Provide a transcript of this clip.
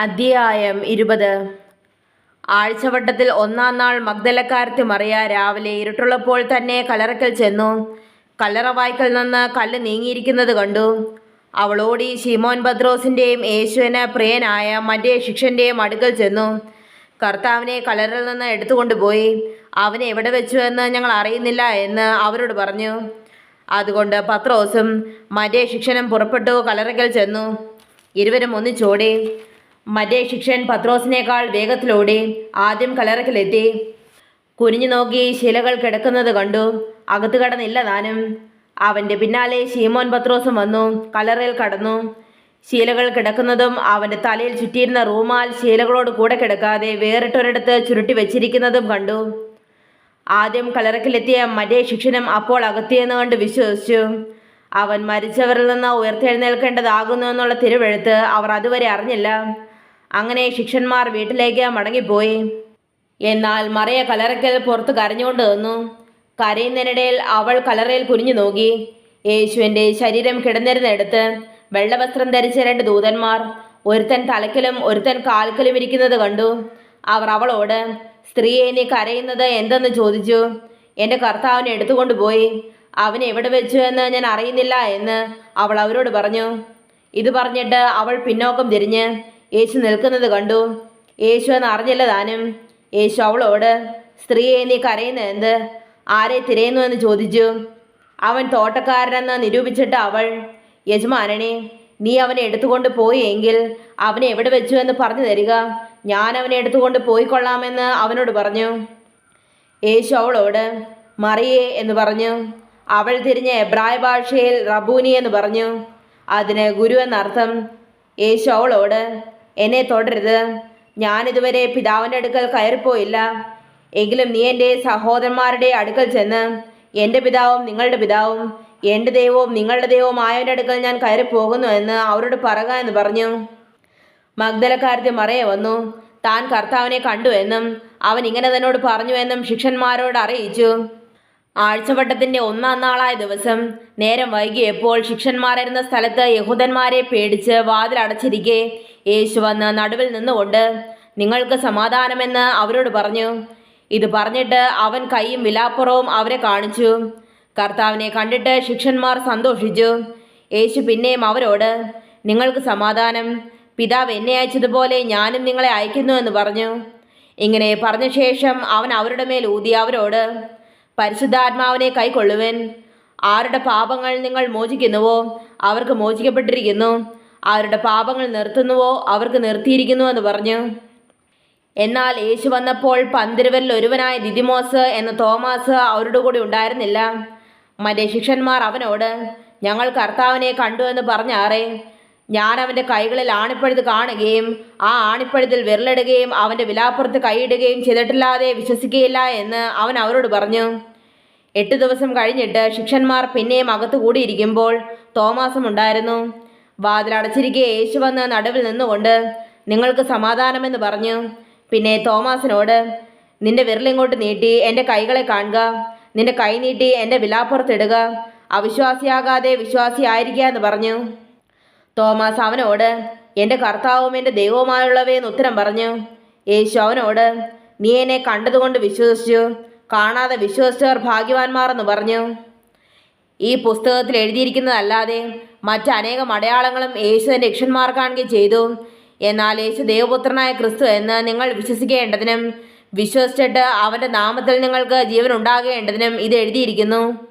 അധ്യായം ഇരുപത്. ആഴ്ചവട്ടത്തിൽ ഒന്നാം നാൾ മഗ്ദലക്കാരത്തി മറിയ രാവിലെ ഇരുട്ടുള്ളപ്പോൾ തന്നെ കലറക്കൽ ചെന്നു. കല്ലറ വായ്ക്കൽ നിന്ന് കല്ല് നീങ്ങിയിരിക്കുന്നത് കണ്ടു. അവളോടി ശിമോൻ ബദ്രോസിന്റെയും യേശുവിന് പ്രിയനായ മറ്റേ ശിക്ഷന്റെയും അടുക്കൽ ചെന്നു. കർത്താവിനെ കലറിൽ നിന്ന് എടുത്തുകൊണ്ടുപോയി. അവനെ എവിടെ വെച്ചു എന്ന് ഞങ്ങൾ അറിയുന്നില്ല എന്ന് അവരോട് പറഞ്ഞു. അതുകൊണ്ട് പത്രോസും മറ്റേ ശിക്ഷനും പുറപ്പെട്ടു കലറക്കൽ ചെന്നു. ഇരുവരും ഒന്നിച്ചോടി. മറ്റേ ശിക്ഷൻ പത്രോസിനേക്കാൾ വേഗത്തിലോടി ആദ്യം കലറക്കിലെത്തി. കുനിഞ്ഞു നോക്കി ശിലകൾ കിടക്കുന്നത് കണ്ടു. അകത്ത് കടന്നില്ല താനും. അവന്റെ പിന്നാലെ ശീമോൻ പത്രോസും വന്നു. കലറയിൽ കടന്നു. ശീലകൾ കിടക്കുന്നതും അവന്റെ തലയിൽ ചുറ്റിയിരുന്ന റൂമാൽ ശീലകളോട് കൂടെ കിടക്കാതെ വേറിട്ടൊരിടത്ത് ചുരുട്ടി വെച്ചിരിക്കുന്നതും കണ്ടു. ആദ്യം കലറക്കിലെത്തിയ മറ്റേ ശിക്ഷനും അപ്പോൾ അകത്തിയെന്ന് കണ്ട് വിശ്വസിച്ചു. അവൻ മരിച്ചവരിൽ നിന്ന് ഉയർത്തെഴുന്നേൽക്കേണ്ടതാകുന്നു എന്നുള്ള തിരുവെഴുത്ത് അവർ അതുവരെ അറിഞ്ഞില്ല. അങ്ങനെ ശിക്ഷന്മാർ വീട്ടിലേക്ക് മടങ്ങിപ്പോയി. എന്നാൽ മറിയ കലറയ്ക്കൽ പുറത്ത് കരഞ്ഞുകൊണ്ട് നിന്നു. കരയുന്നതിനിടയിൽ അവൾ കലറയിൽ കുനിഞ്ഞു നോക്കി. യേശുവിന്റെ ശരീരം കിടന്നിരുന്നിടത്ത് വെള്ളവസ്ത്രം ധരിച്ച രണ്ട് ദൂതന്മാർ ഒരുത്തൻ തലക്കിലും ഒരുത്തൻ കാൽക്കലും ഇരിക്കുന്നത് കണ്ടു. അവർ അവളോട് സ്ത്രീയെ നീ കരയുന്നത് എന്തെന്ന് ചോദിച്ചു? എന്റെ കർത്താവിനെ എടുത്തുകൊണ്ടുപോയി അവനെ എവിടെ വെച്ചു എന്ന് ഞാൻ അറിയുന്നില്ല എന്ന് അവൾ അവരോട് പറഞ്ഞു. ഇത് പറഞ്ഞിട്ട് അവൾ പിന്നോക്കം തിരിഞ്ഞ് യേശു നിൽക്കുന്നത് കണ്ടു. യേശു എന്ന് അറിഞ്ഞില്ല താനും. യേശു അവളോട് സ്ത്രീയെ നീ കരയുന്നത് എന്ത്? ആരെ തിരയുന്നു എന്ന് ചോദിച്ചു. അവൻ തോട്ടക്കാരനെന്ന് നിരൂപിച്ചിട്ട് അവൾ യജമാനനെ നീ അവനെ എടുത്തുകൊണ്ട് പോയി എങ്കിൽ അവനെ എവിടെ വെച്ചു എന്ന് പറഞ്ഞു തരിക. ഞാൻ അവനെ എടുത്തുകൊണ്ട് പോയിക്കൊള്ളാമെന്ന് അവനോട് പറഞ്ഞു. യേശു അവളോട് മറിയേ എന്ന് പറഞ്ഞു. അവൾ തിരിഞ്ഞ എബ്രായ ഭാഷയിൽ റബൂനി എന്ന് പറഞ്ഞു. അതിന് ഗുരു എന്നർത്ഥം യേശു അവളോട് എന്നെ തുടരുത്. ഞാനിതുവരെ പിതാവിന്റെ അടുക്കൽ കയറിപ്പോയില്ല. എങ്കിലും നീ എന്റെ സഹോദരന്മാരുടെ അടുക്കൽ ചെന്ന് എന്റെ പിതാവും നിങ്ങളുടെ പിതാവും എന്റെ ദൈവവും നിങ്ങളുടെ ദൈവവും ആയവന്റെ അടുക്കൽ ഞാൻ കയറി പോകുന്നു എന്ന് അവരോട് പറക എന്ന് പറഞ്ഞു. മഗ്ദലക്കാരത്തെ മറയെ വന്നു. താൻ കർത്താവിനെ കണ്ടു എന്നും അവൻ ഇങ്ങനെ തന്നോട് പറഞ്ഞു എന്നും ശിഷ്യന്മാരോട് അറിയിച്ചു. ആഴ്ചവട്ടത്തിന്റെ ഒന്നാം നാളായ ദിവസം നേരം വൈകിയപ്പോൾ ശിക്ഷന്മാരായിരുന്ന സ്ഥലത്ത് യഹൂദന്മാരെ പേടിച്ച് വാതിലടച്ചിരിക്കെ യേശു വന്ന് നടുവിൽ നിന്നുകൊണ്ട് നിങ്ങൾക്ക് സമാധാനമെന്ന് അവരോട് പറഞ്ഞു. ഇത് പറഞ്ഞിട്ട് അവൻ കൈയും വിലാപ്പുറവും അവരെ കാണിച്ചു. കർത്താവിനെ കണ്ടിട്ട് ശിക്ഷന്മാർ സന്തോഷിച്ചു. യേശു പിന്നെയും അവരോട് നിങ്ങൾക്ക് സമാധാനം. പിതാവ് എന്നെ അയച്ചതുപോലെ ഞാനും നിങ്ങളെ അയക്കുന്നു എന്ന് പറഞ്ഞു. ഇങ്ങനെ പറഞ്ഞ ശേഷം അവൻ അവരുടെ മേൽ ഊതി അവരോട് പരിശുദ്ധാത്മാവിനെ കൈക്കൊള്ളുവൻ. ആരുടെ പാപങ്ങൾ നിങ്ങൾ മോചിക്കുന്നുവോ അവർക്ക് മോചിക്കപ്പെട്ടിരിക്കുന്നു. ആരുടെ പാപങ്ങൾ നിർത്തുന്നുവോ അവർക്ക് നിർത്തിയിരിക്കുന്നു എന്ന് പറഞ്ഞു. എന്നാൽ യേശു വന്നപ്പോൾ പന്തിരുവരിൽ ഒരുവനായ ദിദിമോസ് എന്ന തോമാസ് അവരുടെ കൂടെ ഉണ്ടായിരുന്നില്ല. മറ്റേ ശിഷ്യന്മാർ അവനോട് ഞങ്ങൾ കർത്താവിനെ കണ്ടു എന്ന് പറഞ്ഞാറേ ഞാൻ അവന്റെ കൈകളിൽ ആണിപ്പഴുത് കാണുകയും ആ ആണിപ്പഴുതിൽ വിരലിടുകയും അവന്റെ വിലാപ്പുറത്ത് കൈയിടുകയും ചെയ്തിട്ടില്ലാതെ വിശ്വസിക്കുകയില്ല എന്ന് അവൻ അവരോട് പറഞ്ഞു. എട്ട് ദിവസം കഴിഞ്ഞിട്ട് ശിക്ഷന്മാർ പിന്നെയും അകത്തു കൂടിയിരിക്കുമ്പോൾ തോമാസം ഉണ്ടായിരുന്നു. വാതിലടച്ചിരിക്കെ യേശു വന്ന് നടുവിൽ നിന്നുകൊണ്ട് നിങ്ങൾക്ക് സമാധാനമെന്ന് പറഞ്ഞു. പിന്നെ തോമാസിനോട് നിന്റെ വിരലിങ്ങോട്ട് നീട്ടി എന്റെ കൈകളെ കാണുക. നിന്റെ കൈ നീട്ടി എന്റെ വിലാപ്പുറത്തിടുക. അവിശ്വാസിയാകാതെ വിശ്വാസിയായിരിക്കുക എന്ന് പറഞ്ഞു. തോമാസ് അവനോട് എന്റെ കർത്താവും എന്റെ ദൈവവുമായുള്ളവയെന്ന് ഉത്തരം പറഞ്ഞു. യേശു അവനോട് നീ എന്നെ കണ്ടതുകൊണ്ട് വിശ്വസിച്ചു. കാണാതെ വിശ്വസിച്ചവർ ഭാഗ്യവാന്മാർ എന്ന് പറഞ്ഞു. ഈ പുസ്തകത്തിൽ എഴുതിയിരിക്കുന്നതല്ലാതെ മറ്റനേകം അടയാളങ്ങളും യേശുവിന്റെ രക്ഷന്മാർ കാണുകയും ചെയ്തു. എന്നാൽ യേശു ദേവപുത്രനായ ക്രിസ്തു എന്ന് നിങ്ങൾ വിശ്വസിക്കേണ്ടതിനും വിശ്വസിച്ചിട്ട് അവന്റെ നാമത്തിൽ നിങ്ങൾക്ക് ജീവൻ ഉണ്ടാകേണ്ടതിനും ഇത് എഴുതിയിരിക്കുന്നു.